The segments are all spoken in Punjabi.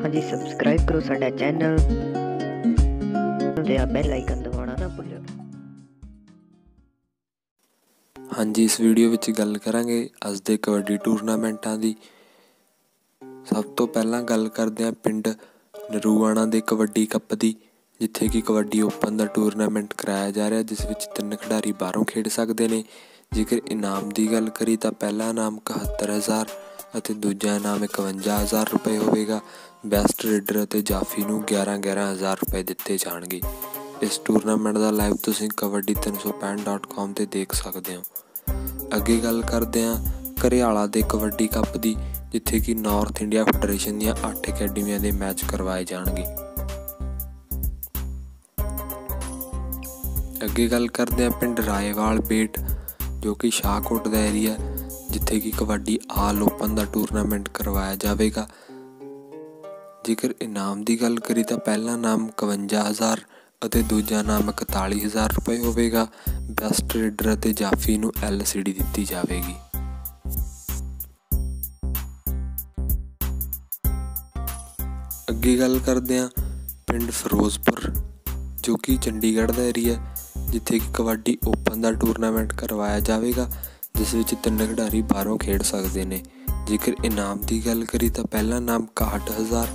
ਹਾਂਜੀ ਸਬਸਕ੍ਰਾਈਬ ਕਰੋ ਸਾਡਾ ਚੈਨਲ ਤੇ ਆ ਬੈਲ ਆਈਕਨ ਦਬਾਉਣਾ ਨਾ ਭੁੱਲਿਓ। ਹਾਂਜੀ, ਇਸ ਵੀਡੀਓ ਵਿੱਚ ਗੱਲ ਕਰਾਂਗੇ ਅੱਜ ਦੇ ਕਬੱਡੀ ਟੂਰਨਾਮੈਂਟਾਂ ਦੀ। ਸਭ ਤੋਂ ਪਹਿਲਾਂ ਗੱਲ ਕਰਦੇ ਹਾਂ ਪਿੰਡ ਨਰੂਆਣਾ ਦੇ ਕਬੱਡੀ ਕੱਪ ਦੀ, ਜਿੱਥੇ ਕਿ ਕਬੱਡੀ ਓਪਨ ਦਾ ਟੂਰਨਾਮੈਂਟ ਕਰਾਇਆ ਜਾ ਰਿਹਾ, ਜਿਸ ਵਿੱਚ ਤਿੰਨ ਖਿਡਾਰੀ ਬਾਹਰੋਂ ਖੇਡ ਸਕਦੇ ਨੇ। ਜੇਕਰ ਇਨਾਮ ਦੀ ਗੱਲ ਕਰੀ ਤਾਂ ਪਹਿਲਾ ਇਨਾਮ 71000 ਅਤੇ ਦੂਜਾ ਇਨਾਮ 51000 ਰੁਪਏ ਹੋਵੇਗਾ। ਬੈਸਟ ਰੇਡਰ ਅਤੇ ਜਾਫੀ ਨੂੰ 11 11000 ਰੁਪਏ ਦਿੱਤੇ ਜਾਣਗੇ। ਇਸ ਟੂਰਨਾਮੈਂਟ ਦਾ ਲਾਈਵ ਤੁਸੀਂ kabaddi365.com ਤੇ ਦੇਖ ਸਕਦੇ ਹੋ। ਅੱਗੇ ਗੱਲ ਕਰਦੇ ਹਾਂ ਘਰਿਆਲਾ ਦੇ ਕਬੱਡੀ ਕੱਪ ਦੀ, ਜਿੱਥੇ ਕਿ ਨਾਰਥ ਇੰਡੀਆ ਫੈਡਰੇਸ਼ਨ ਦੀਆਂ 8 ਅਕੈਡਮੀਆਂ ਦੇ ਮੈਚ ਕਰਵਾਏ ਜਾਣਗੇ। ਅੱਗੇ ਗੱਲ ਕਰਦੇ ਹਾਂ ਪਿੰਡ ਰਾਏਵਾਲ ਬੇਟ, ਜੋ ਕਿ ਸ਼ਾਹਕੋਟ ਦਾ ਏਰੀਆ ਜਿੱਥੇ ਕਿ ਕਬੱਡੀ ਆਲ ਓਪਨ ਦਾ ਟੂਰਨਾਮੈਂਟ ਕਰਵਾਇਆ ਜਾਵੇਗਾ। ਜੇਕਰ ਇਨਾਮ ਦੀ ਗੱਲ ਕਰੀ ਤਾਂ ਪਹਿਲਾ ਨਾਮ 51000 ਅਤੇ ਦੂਜਾ ਨਾਮ 41000 ਰੁਪਏ ਹੋਵੇਗਾ। ਬੈਸਟ ਰੇਡਰ ਅਤੇ ਜਾਫੀ ਨੂੰ ਐਲਸੀਡੀ ਦਿੱਤੀ ਜਾਵੇਗੀ। ਅੱਗੇ ਗੱਲ ਕਰਦੇ ਹਾਂ ਪਿੰਡ ਫਿਰੋਜ਼ਪੁਰ, ਜੋ ਕਿ ਚੰਡੀਗੜ੍ਹ ਦਾ ਏਰੀਆ ਜਿੱਥੇ ਕਿ ਕਬੱਡੀ ਓਪਨ ਦਾ ਟੂਰਨਾਮੈਂਟ ਕਰਵਾਇਆ ਜਾਵੇਗਾ। ਜਿਸ ਵਿੱਚ ਤਿੰਨ ਖਿਡਾਰੀ ਬਾਹਰੋਂ ਖੇਡ ਸਕਦੇ ਨੇ। ਜੇਕਰ ਇਨਾਮ ਦੀ ਗੱਲ ਕਰੀ ਤਾਂ ਪਹਿਲਾ ਨਾਮ 61000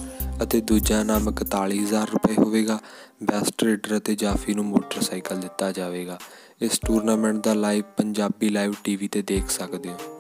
ਅਤੇ ਦੂਜਾ ਨਾਮ 41000 ਰੁਪਏ ਹੋਵੇਗਾ। ਬੈਸਟ ਰੇਡਰ ਅਤੇ ਜਾਫੀ ਨੂੰ ਮੋਟਰਸਾਈਕਲ ਦਿੱਤਾ ਜਾਵੇਗਾ। ਇਸ ਟੂਰਨਾਮੈਂਟ ਦਾ ਲਾਈਵ ਪੰਜਾਬੀ ਲਾਈਵ ਟੀਵੀ ਤੇ ਦੇਖ ਸਕਦੇ ਹੋ।